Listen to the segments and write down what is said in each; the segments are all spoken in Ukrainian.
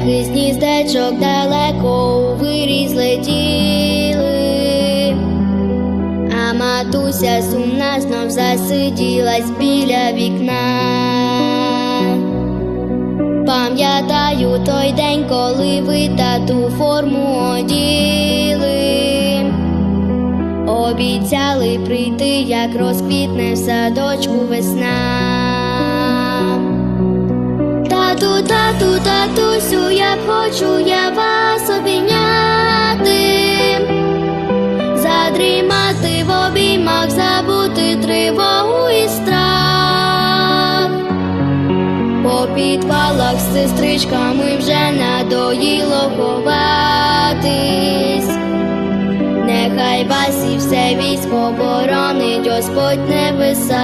гніздечок далеко у виріз летіли, а матуся сумна знов засиділась біля вікна. Пам'ятаю той день, коли ви тату форму оділи. Обіцяли прийти, як розквітне в садочку весна. Тату, тату, сестричками вже надоїло ховатись. Нехай вас і все військо боронить Господь небеса.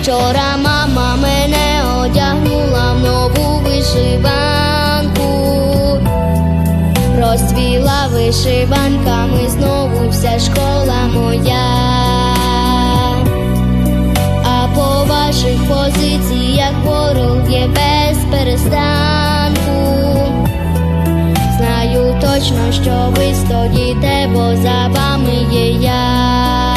Вчора мама мене одягнула в нову вишиванку, розцвіла вишиванками знову вся школа моя. Перестанку. Знаю точно, що ви стоїте, бо за вами є я.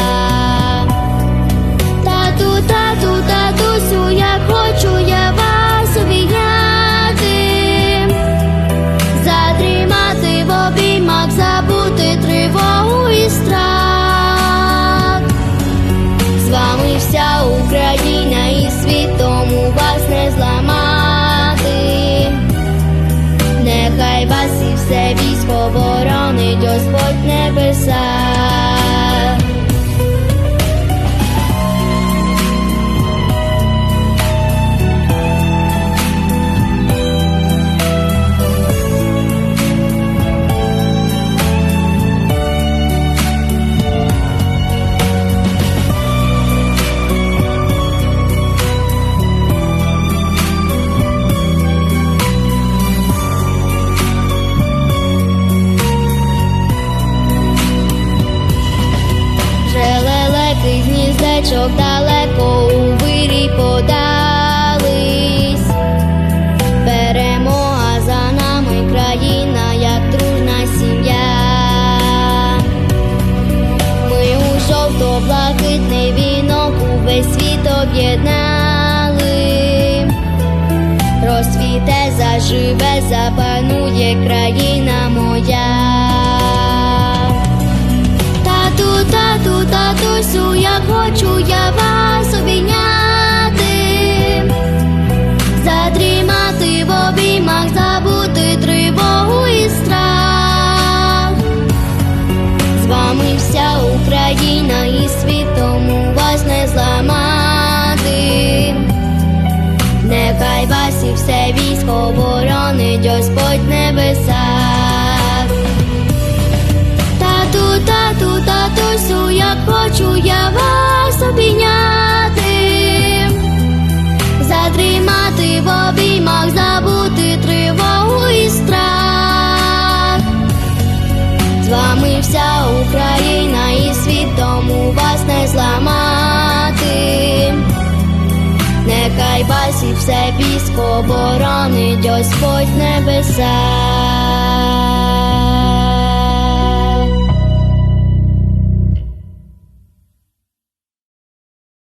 Тату, тату, татусю, я хочу я вас обійняти, задрімати в обіймах, забути тривогу і страх. З вами вся Україна і світом у вас не зламати. Все військо боронить Господь гніздечок далеко у вирій подались. Перемога за нами, країна, як дружна сім'я. Ми у жовто-блакитний вінок увесь світ об'єднали. Розцвіте, заживе, запанує країна моя. Татусю, я хочу я вас обійняти, задрімати в обіймах, забути тривогу і страх. З вами вся Україна і світом у вас не зламати. Нехай вас і все військо боронить Господь небеса. Хочу я вас обійняти, задрімати в обіймах, забути тривогу і страх. З вами вся Україна і світом у вас не зламати. Нехай вас і все військо боронить Господь небеса.